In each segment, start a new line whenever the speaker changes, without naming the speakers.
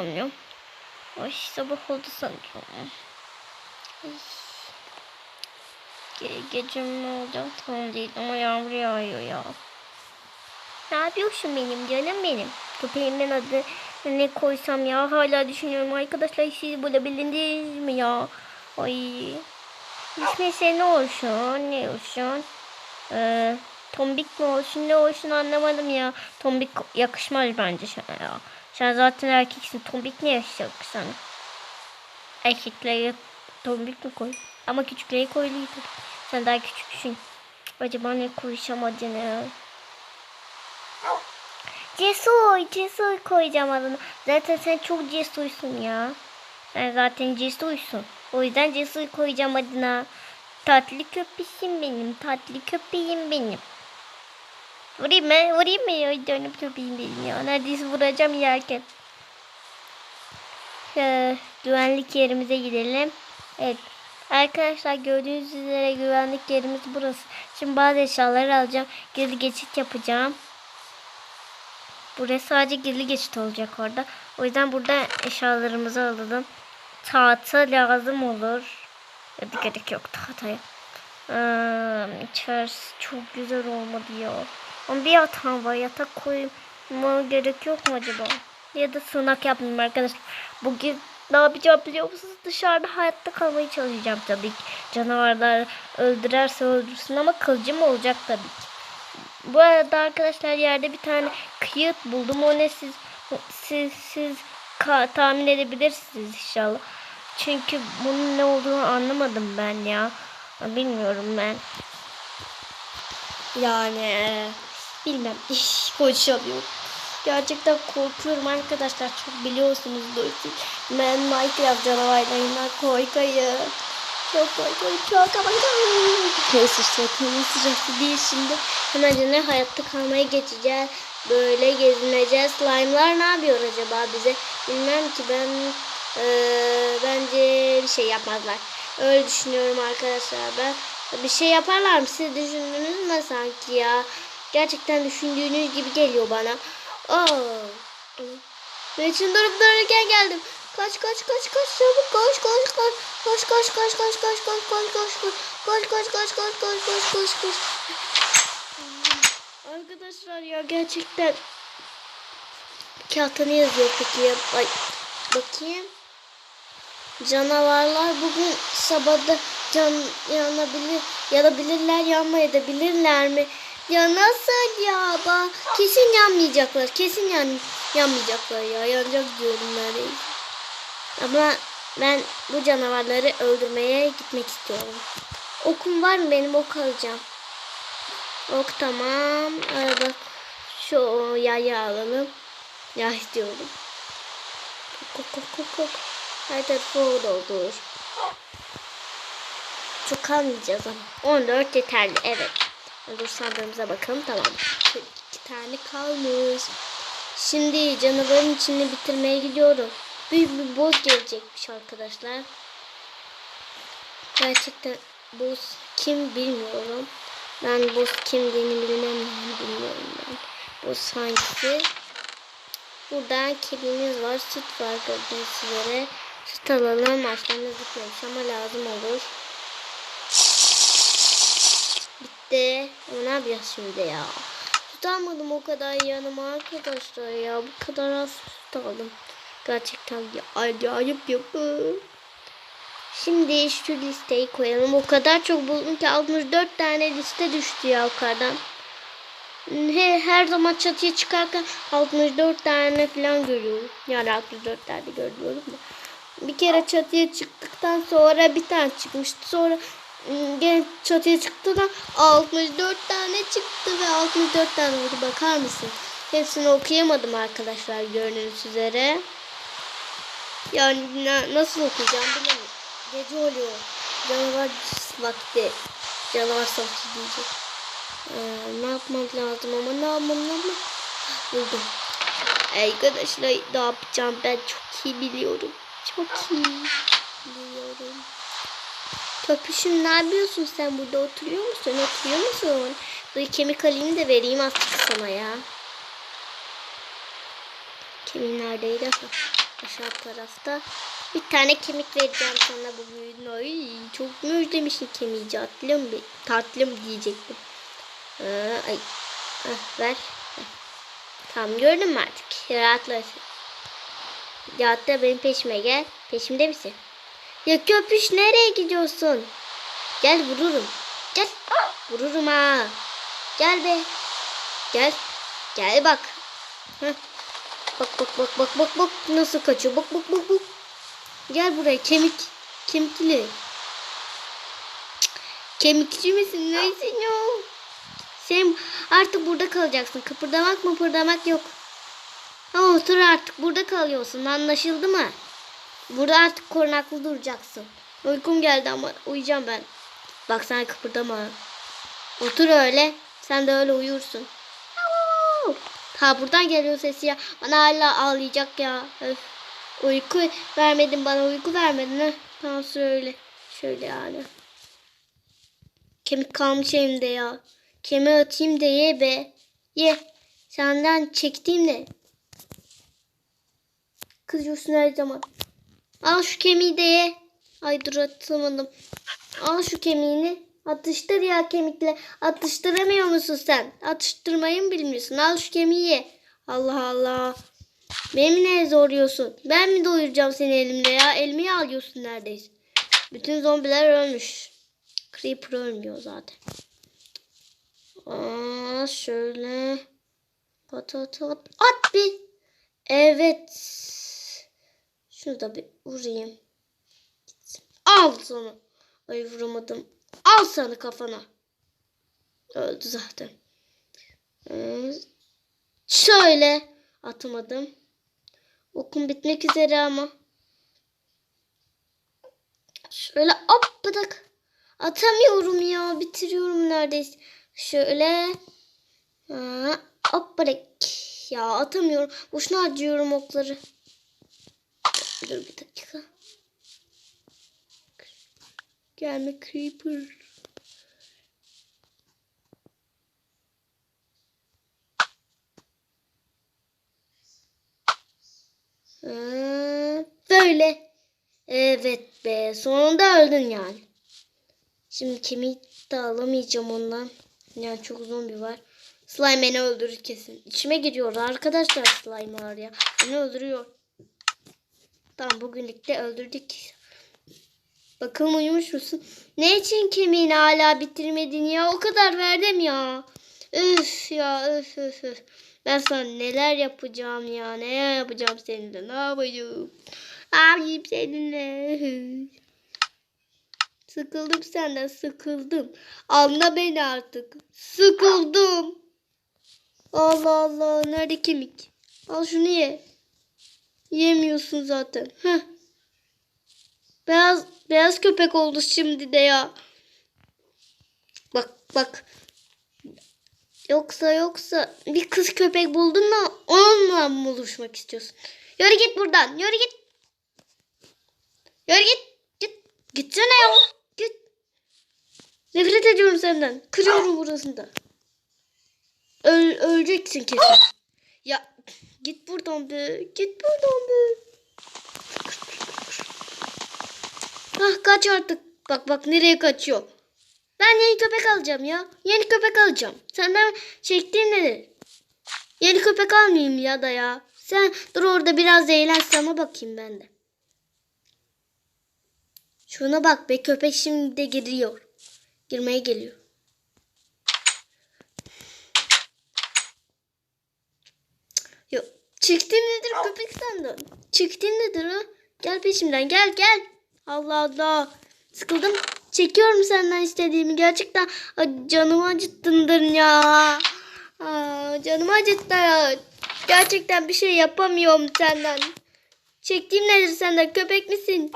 uyanmıyorum. Ay sabah oldu sanırım. Ge gece mi olacak tam değil ama yağmur yağıyor ya. Ne yapıyorsun benim canım benim? Köpeğimin adı ne koysam ya hala düşünüyorum arkadaşlar siz bulabildiniz mi ya? Ay. İsmi ne olsun ne olsun? Ee, tombik mi olsun ne olsun anlamadım ya. Tombik yakışmaz bence sana ya. Sen zaten erkeksin tombik ne yakışacak sana? Erkeklere tombik mi koy? Ama küçükleri koyuluydu. Sen daha küçüksün. Acaba ne koysam adını? Cesur, cesur koyacağım adını. Zaten sen çok cesursun ya. Sen zaten cesursun. O yüzden cesur koyacağım adına. Tatlı köpeğim benim, tatlı köpeğim benim. Vurayım mı? Vurayım mı ya? Canım köpeğim benim ya. Neredeyse vuracağım yerken. Ee, güvenlik yerimize gidelim. Evet. Arkadaşlar gördüğünüz üzere güvenlik yerimiz burası. Şimdi bazı eşyaları alacağım. Geri geçit yapacağım. Burası sadece gizli geçit olacak orada. O yüzden burada eşyalarımızı alalım. Tahta lazım olur. Ya da gerek yok tahtaya. Ee, içerisi çok güzel olmadı ya. Ama bir yatağım var. Yatak koyma gerek yok mu acaba? Ya da sığınak yapmayayım arkadaşlar. Bugün ne yapacağım biliyor musunuz? Dışarıda hayatta kalmaya çalışacağım tabii ki. Canavarlar öldürerse öldürsün ama kılıcım olacak tabii ki. Bu arada arkadaşlar yerde bir tane kıyıt buldum. O ne siz siz siz tahmin edebilirsiniz inşallah. Çünkü bunun ne olduğunu anlamadım ben ya. Bilmiyorum ben. Yani e, bilmem iş konuşamıyorum. Gerçekten korkuyorum arkadaşlar. Çok biliyorsunuz siz. Ben Minecraft canavarlarından korkayım. Çok korkuyorum. Çok ama Neyse işte konu sırası değil şimdi. Hemen ne hayatta kalmaya geçeceğiz. Böyle gezineceğiz. Slime'lar ne yapıyor acaba bize? Bilmem ki ben eee, bence bir şey yapmazlar. Öyle düşünüyorum arkadaşlar ben. Bir şey yaparlar mı? Siz düşündünüz mü sanki ya? Gerçekten düşündüğünüz gibi geliyor bana. Aa. İçin durup dururken geldim. Kaç kaç kaç kaç çabuk koş koş koş. Koş koş koş koş koş koş koş koş koş. Koş koş koş koş koş koş koş koş. Arkadaşlar ya gerçekten kağıtta ne yazıyor peki ya? Ay bakayım. Canavarlar bugün sabahda can yanabilir yanabilirler yanmayabilirler mi? Ya nasıl ya? Bak, kesin yanmayacaklar. Kesin yan, yanmayacaklar ya. Yanacak diyorum neredeyse. Ama ben bu canavarları öldürmeye gitmek istiyorum. Okum var mı benim ok alacağım. Ok tamam. Bak şu yayı alalım. Yay diyorum. Kok kok kok kok. Her tarafı doldur. Çok almayacağız ama. 14 yeterli evet. Dur sandığımıza bakalım tamam. Şöyle iki tane kalmış. Şimdi canavarın içini bitirmeye gidiyorum. Büyük bir boss gelecekmiş arkadaşlar. Gerçekten boss kim bilmiyorum. Ben boss kimliğini bilmem bilmiyorum ben. Boss hangisi? Burada kedimiz var. Süt var gördüğünüz üzere. Süt alalım. Açlarına zıplamış ama lazım olur. Bitti. Ama ne yapacağız şimdi ya? Süt almadım o kadar yanıma arkadaşlar ya. Bu kadar az süt aldım. Gerçekten ya, acayip yapım. Şimdi şu listeyi koyalım. O kadar çok buldum ki 64 tane liste düştü ya yukarıdan. Her, her zaman çatıya çıkarken 64 tane falan görüyorum. Yani 64 tane görüyorum. Bir kere çatıya çıktıktan sonra bir tane çıkmıştı. Sonra gene çatıya çıktı da 64 tane çıktı ve 64 tane oldu. Bakar mısın? Hepsini okuyamadım arkadaşlar gördüğünüz üzere. Yani na- nasıl okuyacağım bilemiyorum. Gece oluyor. Canavar vakti. Canavar savaşı diyecek. Ee, ne yapmam lazım ama ne yapmam lazım? Buldum. Arkadaşlar ne yapacağım ben çok iyi biliyorum. Çok iyi biliyorum. Köpüşüm ne yapıyorsun sen burada oturuyor musun? Oturuyor musun? Dur kemik alayım da vereyim artık sana ya. Kemiğin neredeydi? Aşağı tarafta. Bir tane kemik vereceğim sana bugün. Ay çok mu özlemişsin kemiği tatlım, tatlım diyecektim. Aa, ay. Ah, ver. Tamam gördün mü artık? Rahatla. Ya hatta benim peşime gel. Peşimde misin? Ya köpüş nereye gidiyorsun? Gel vururum. Gel. Vururum ha. Gel be. Gel. Gel bak. Heh. Bak bak bak bak bak bak nasıl kaçıyor. Bak bak bak bak. Gel buraya kemik. Kemikli. Kemikçi misin? Neysin ya? Sen artık burada kalacaksın. Kıpırdamak mı kıpırdamak yok. Ha, otur artık burada kalıyorsun. Anlaşıldı mı? Burada artık korunaklı duracaksın. Uykum geldi ama uyuyacağım ben. Bak sen kıpırdama. Otur öyle. Sen de öyle uyursun. Ha buradan geliyor sesi ya. Bana hala ağlayacak ya. Öf. Uyku vermedin bana uyku vermedin ha. Tamam söyle. Şöyle yani. Kemik kalmış elimde ya. Kemiği atayım da ye be. Ye. Senden çektiğim ne? Kızıyorsun her zaman. Al şu kemiği de ye. Ay dur atamadım. Al şu kemiğini. Atıştır ya kemikle. Atıştıramıyor musun sen? Atıştırmayı mı bilmiyorsun? Al şu kemiği ye. Allah Allah. Beni ne zoruyorsun? Ben mi doyuracağım seni elimle ya? Elimi alıyorsun neredeyse. Bütün zombiler ölmüş. Creeper ölmüyor zaten. Aa, şöyle. At at at. At bir. Evet. Şunu da bir vurayım. Al sana. Ay vuramadım. Al sana kafana. Öldü zaten. Ee, şöyle. Atamadım. Okum bitmek üzere ama. Şöyle hop. Atamıyorum ya. Bitiriyorum neredeyse. Şöyle. Ha, hop bırak. Ya atamıyorum. Boşuna harcıyorum okları. Dur bir dakika. Gelme Creeper. Ee, böyle. Evet be. Sonunda öldün yani. Şimdi kemiği de alamayacağım ondan. Yani çok zombi var. Slime beni öldürür kesin. İçime giriyor arkadaşlar slime'lar ya. Beni öldürüyor. Tamam bugünlük de öldürdük. Bakalım uyumuş musun? Ne için kemiğini hala bitirmedin ya? O kadar verdim ya. Üf ya üf üf üf. Ben sana neler yapacağım ya. Ne yapacağım seninle? Ne yapacağım? Yapayım seninle? Sıkıldım senden sıkıldım. Anla beni artık. Sıkıldım. Allah Allah. Nerede kemik? Al şunu ye. Yemiyorsun zaten. Heh. Beyaz beyaz köpek oldu şimdi de ya. Bak bak. Yoksa yoksa bir kız köpek buldun da onunla mı buluşmak istiyorsun? Yürü git buradan. Yürü git. Yürü git. Git. Gitsene ya. Git. Nefret ediyorum senden. Kırıyorum burasını da. Öl, öleceksin kesin. Ya git buradan be. Git buradan be. Ah kaç artık. Bak bak nereye kaçıyor. Ben yeni köpek alacağım ya. Yeni köpek alacağım. Senden çektiğim nedir? Yeni köpek almayayım ya da ya. Sen dur orada biraz eğlen sana bakayım ben de. Şuna bak be köpek şimdi de giriyor. Girmeye geliyor. Çektiğim nedir köpek senden? Çektiğim nedir ha? Gel peşimden gel gel. Allah Allah. Sıkıldım. Çekiyorum senden istediğimi. Gerçekten canımı acıttındın ya. Aa, canımı acıttı. Gerçekten bir şey yapamıyorum senden. Çektiğim nedir senden? Köpek misin?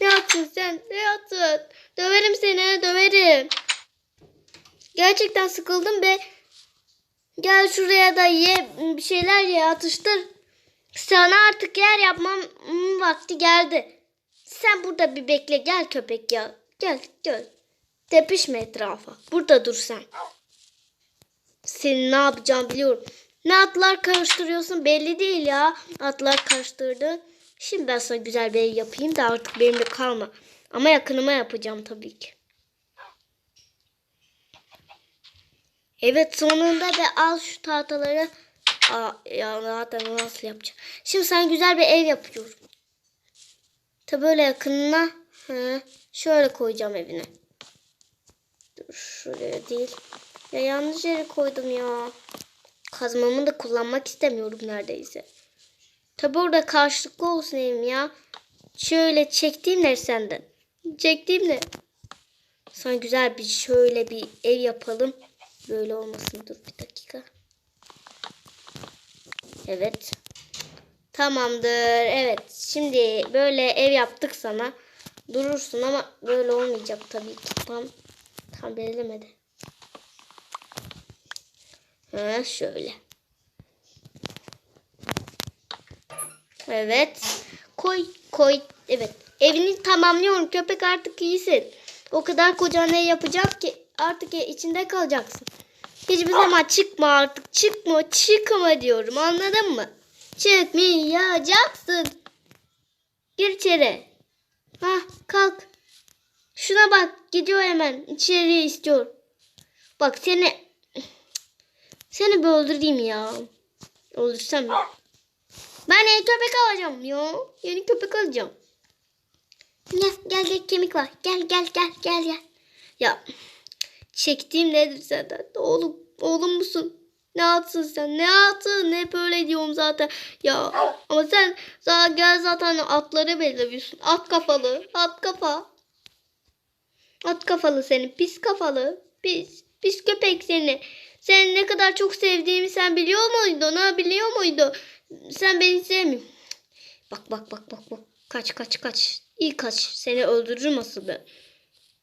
Ne yaptın sen? Ne yaptın? Döverim seni, döverim. Gerçekten sıkıldım be. Gel şuraya da ye, bir şeyler ye, atıştır. Sana artık yer yapmam vakti geldi. Sen burada bir bekle, gel köpek ya. Gel, gel. Tepişme etrafa. Burada dur sen. Senin ne yapacağım biliyorum. Ne atlar karıştırıyorsun belli değil ya. Atlar karıştırdın. Şimdi ben sana güzel bir yapayım da artık benimle kalma. Ama yakınıma yapacağım tabii ki. Evet sonunda ve al şu tahtaları. Aa, ya zaten nasıl yapacağım. Şimdi sen güzel bir ev yapıyorum. Tabi böyle yakınına hı, şöyle koyacağım evine. Dur şuraya değil. Ya yanlış yere koydum ya. Kazmamı da kullanmak istemiyorum neredeyse. Tabi orada karşılıklı olsun evim ya. Şöyle çektiğim ne senden? Çektiğim ne? Sana güzel bir şöyle bir ev yapalım. Böyle olmasın dur bir dakika. Evet. Tamamdır. Evet. Şimdi böyle ev yaptık sana. Durursun ama böyle olmayacak tabii ki. Tam tam belirlemedi. Ha şöyle. Evet. Koy koy. Evet. Evini tamamlıyorum. Köpek artık iyisin. O kadar koca ne yapacak ki artık içinde kalacaksın. Hiçbir zaman çıkma artık. Çıkma çıkma diyorum. Anladın mı? Çıkmayacaksın. Gir içeri. Hah kalk. Şuna bak. Gidiyor hemen. İçeri istiyor. Bak seni seni bir öldüreyim ya. Öldürsem mi? Ben yeni köpek alacağım ya. Yeni köpek alacağım. Gel gel gel kemik var. Gel gel gel gel gel. Ya çektiğim nedir senden? Oğlum oğlum musun? Ne atsın sen? Ne atın? Ne böyle diyorum zaten. Ya ama sen zaten gel zaten atları belirliyorsun. At kafalı. At kafa. At kafalı seni. Pis kafalı. Pis. Pis köpek seni. Seni ne kadar çok sevdiğimi sen biliyor muydun? Ha biliyor muydun? Sen beni sevmiyorsun. Bak bak bak bak bak. Kaç kaç kaç. İyi kaç. Seni öldürürüm asıl ben.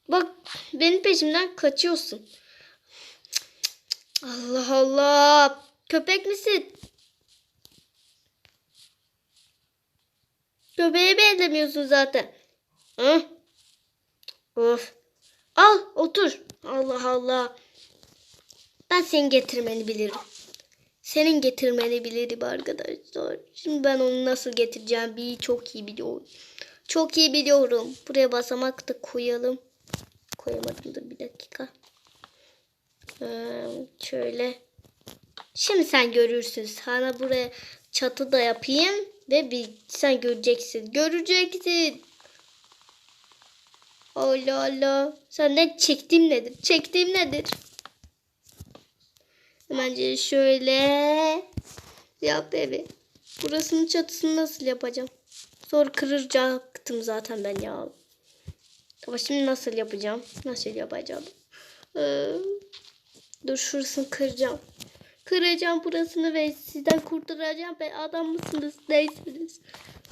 Bak benim peşimden kaçıyorsun. Allah Allah. Köpek misin? Köpeğe benzemiyorsun zaten. Hı? Of. Al otur. Allah Allah. Ben seni getirmeni bilirim. Senin getirmeni bilirim arkadaşlar. Şimdi ben onu nasıl getireceğim bir çok iyi biliyorum. Çok iyi biliyorum. Buraya basamak da koyalım. Koyamadım da bir dakika. Ee, şöyle. Şimdi sen görürsün. Sana buraya çatı da yapayım. Ve bir sen göreceksin. Göreceksin. Allah Allah. Senden çektiğim nedir? Çektiğim nedir? Bence şöyle yap evi. Burasının çatısını nasıl yapacağım? Sonra kıracaktım zaten ben ya. Ama şimdi nasıl yapacağım? Nasıl yapacağım? Ee, dur şurasını kıracağım. Kıracağım burasını ve sizden kurtaracağım. Ben adam mısınız? Neysiniz?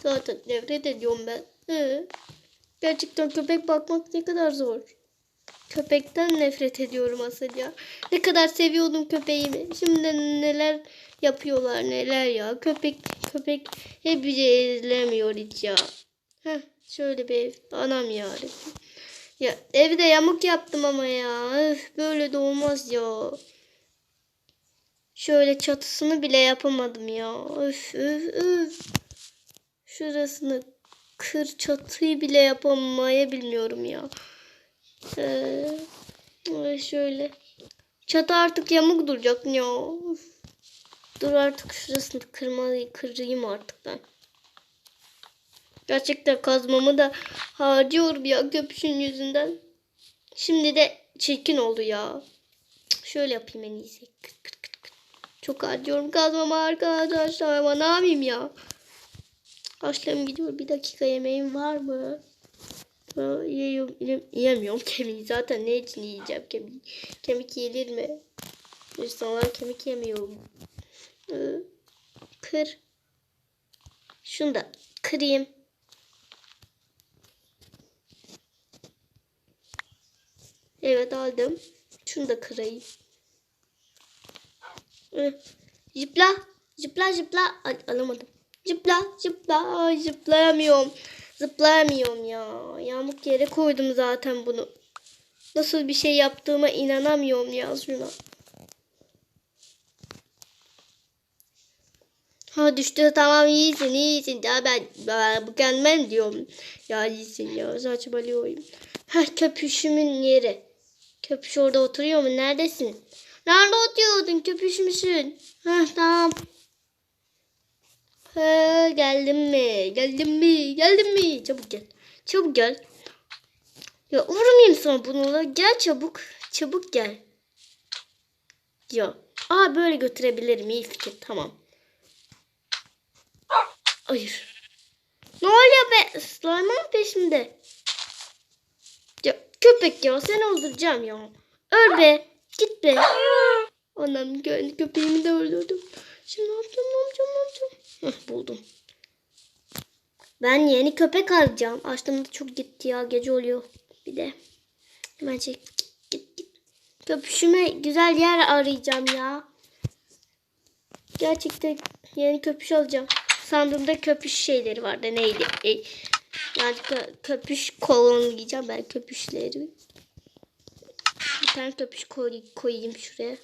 Zaten nefret ediyorum ben. Ee, gerçekten köpek bakmak ne kadar zor. Köpekten nefret ediyorum asıl ya. Ne kadar seviyordum köpeğimi. Şimdi neler yapıyorlar neler ya. Köpek köpek hep bizi ezlemiyor hiç ya. Heh, şöyle bir ev. Anam ya. Ya evde yamuk yaptım ama ya. Öf, böyle de olmaz ya. Şöyle çatısını bile yapamadım ya. Öf öf öf. Şurasını kır çatıyı bile yapamayı bilmiyorum ya. Ee, şöyle. Çatı artık yamuk duracak ya. Of. Dur artık şurasını kırmalıyı kırayım artık ben. Gerçekten kazmamı da harcıyorum ya köpüşün yüzünden. Şimdi de çirkin oldu ya. Şöyle yapayım en iyisi. Çok harcıyorum kazmamı arkadaşlar ama ne yapayım ya. Açlığım gidiyor. Bir dakika yemeğim var mı? Yiyorum, yiyemiyorum kemiği. Zaten ne için yiyeceğim kemiği? Kemik yenir mi? İnsanlar kemik yemiyor. Kır. Şunu da kırayım. Evet aldım. Şunu da kırayım. Zıpla. Zıpla zıpla. Al alamadım. Zıpla zıpla. Zıplayamıyorum. Zıplayamıyorum ya. Yamuk yere koydum zaten bunu. Nasıl bir şey yaptığıma inanamıyorum ya şuna. Ha düştü tamam iyisin iyisin. Ya ben, ben bu kendime diyorum. Ya iyisin ya saçmalıyorum. Ha köpüşümün yeri. Köpüş orada oturuyor mu? Neredesin? Nerede oturuyordun? Köpüş müsün? Ha tamam. Ha, geldim mi? Geldim mi? Geldim mi? Çabuk gel. Çabuk gel. Ya vurmayayım sana bununla. Gel çabuk. Çabuk gel. Ya. Aa böyle götürebilirim. İyi fikir. Tamam. Hayır. Ne oluyor be? Slime'ın peşimde. Köpek ya seni öldüreceğim ya. Öl be. Git be. Anam kendi köpeğimi de öldürdüm. Şimdi ne yapacağım ne yapacağım ne yapacağım. Hah, buldum. Ben yeni köpek alacağım. Açtığımda çok gitti ya. Gece oluyor. Bir de. Hemen çek. Git git. Köpüşüme güzel yer arayacağım ya. Gerçekten yeni köpüş alacağım. Sandığımda köpüş şeyleri vardı. Neydi? E, yani kö- köpüş kolonlayacağım ben köpüşleri. Bir tane köpüş koy, koyayım şuraya.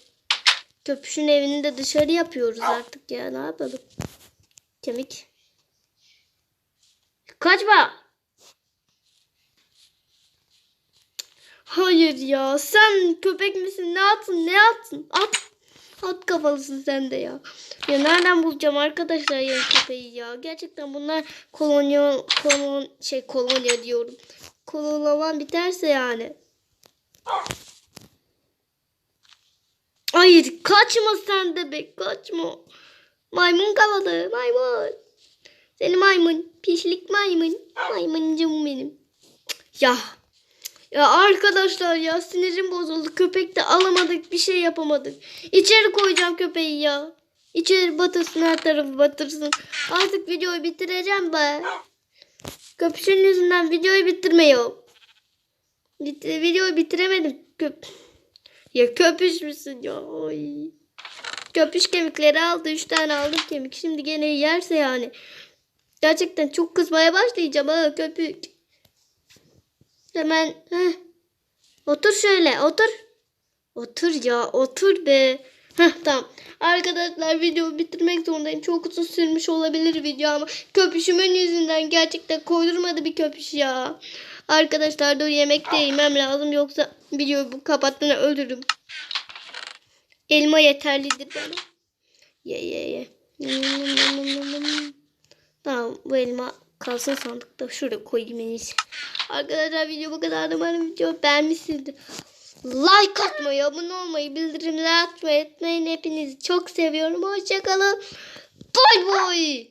Köpüşün evini de dışarı yapıyoruz artık ya. Ne yapalım? Kemik. Kaçma. Hayır ya. Sen köpek misin? Ne yaptın? Ne yaptın? At. At kafalısın sen de ya. Ya nereden bulacağım arkadaşlar yeni köpeği ya? Gerçekten bunlar kolonya kolon şey kolonya diyorum. Kolonlaman biterse yani. Hayır kaçma sen de be kaçma. Maymun kafalı maymun. Seni maymun. Pişlik maymun. Maymuncum benim. Ya. Ya arkadaşlar ya sinirim bozuldu. Köpek de alamadık bir şey yapamadık. İçeri koyacağım köpeği ya. İçeri batırsın her tarafı batırsın. Artık videoyu bitireceğim be. Köpüşün yüzünden videoyu bitirmiyor. Bit videoyu bitiremedim. Köp ya köpüş müsün ya? Oy. Köpüş kemikleri aldı. Üç tane aldım kemik. Şimdi gene yerse yani. Gerçekten çok kızmaya başlayacağım ha köpük. Hemen heh. Otur şöyle otur. Otur ya otur be. Heh tamam. Arkadaşlar videoyu bitirmek zorundayım. Çok uzun sürmüş olabilir video ama köpüşümün yüzünden gerçekten koydurmadı bir köpüş ya. Arkadaşlar dur yemek de yemem lazım yoksa videoyu bu kapattığını öldürürüm. Elma yeterlidir bana. Ye ye ye. Tamam bu elma kalsın sandıkta. Şuraya koyayım en iyisi. Arkadaşlar video bu kadar. Umarım video beğenmişsinizdir. Like atmayı, abone olmayı, bildirimleri açmayı unutmayın. Hepinizi çok seviyorum. Hoşçakalın. Bay bay.